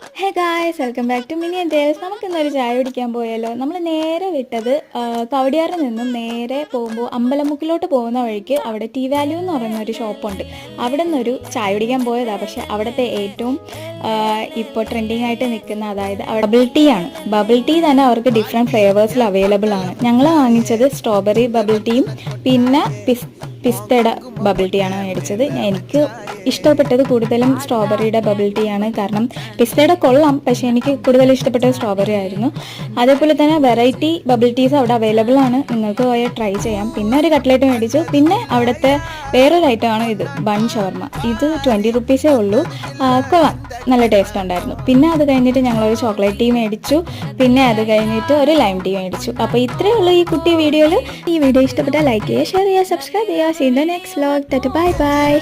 Hey guys welcome back to mini dales നമുക്ക് ഇന്നൊരു ചായ കുടിക്കാൻ പോയാലോ? നമ്മൾ നേരെ വിട്ടത് കവടിയാറിൽ നിന്നും നേരെ പോകുമ്പോൾ അമ്പലമുക്കിലോട്ട് പോകുന്ന വഴിക്ക് അവിടെ ടീ വാല്യൂ എന്ന് പറയുന്ന ഒരു ഷോപ്പുണ്ട്. അവിടെ നിന്നൊരു ചായ കുടിക്കാൻ പോയതാണ് പക്ഷേ അവിടുത്തെ ഏറ്റവും ഇപ്പോൾ ട്രെൻഡിങ് ആയിട്ട് നിൽക്കുന്ന അതായത് ബബിൾ ടീ ആണ്. ബബിൾ ടീ തന്നെ അവർക്ക് ഡിഫറെന്റ് ഫ്ലേവേഴ്സിൽ അവൈലബിൾ ആണ്. ഞങ്ങൾ വാങ്ങിച്ചത് സ്ട്രോബെറി ബബിൾ ടീയും പിന്നെ പിസ് പിസ്തയുടെ ബബിൾ ടീ ആണ് മേടിച്ചത്. എനിക്ക് ഇഷ്ടപ്പെട്ടത് കൂടുതലും സ്ട്രോബെറിയുടെ ബബിൾ ടീ ആണ്. കാരണം പിസ്തയുടെ കൊള്ളാം പക്ഷേ എനിക്ക് കൂടുതൽ ഇഷ്ടപ്പെട്ടത് സ്ട്രോബെറി ആയിരുന്നു. അതേപോലെ തന്നെ വെറൈറ്റി ബബിൾ ടീസ് അവിടെ അവൈലബിൾ ആണ്. നിങ്ങൾക്ക് പോയി ട്രൈ ചെയ്യാം. പിന്നെ ഒരു കട്ട്ലേറ്റ് മേടിച്ചു. പിന്നെ അവിടുത്തെ വേറൊരു ഐറ്റം ആണ് ഇത് ബൺ ഷവർമ ഇത് ട്വന്റി റുപ്പീസേ ഉള്ളൂ. കൊള്ളാം. നല്ല ടേസ്റ്റ് ഉണ്ടായിരുന്നു. പിന്നെ അത് കഴിഞ്ഞിട്ട് ഞങ്ങളൊരു ചോക്ലേറ്റ് ടീ മേടിച്ചു. പിന്നെ അത് കഴിഞ്ഞിട്ട് ഒരു ലൈം ടീ മേടിച്ചു. അപ്പോൾ ഇത്രയേ ഉള്ളൂ ഈ കുട്ടി വീഡിയോയിൽ ഈ വീഡിയോ ഇഷ്ടപ്പെട്ടാൽ ലൈക്ക് ചെയ്യുക ഷെയർ ചെയ്യുക സബ്സ്ക്രൈബ് ചെയ്യുക. See the next vlog bye bye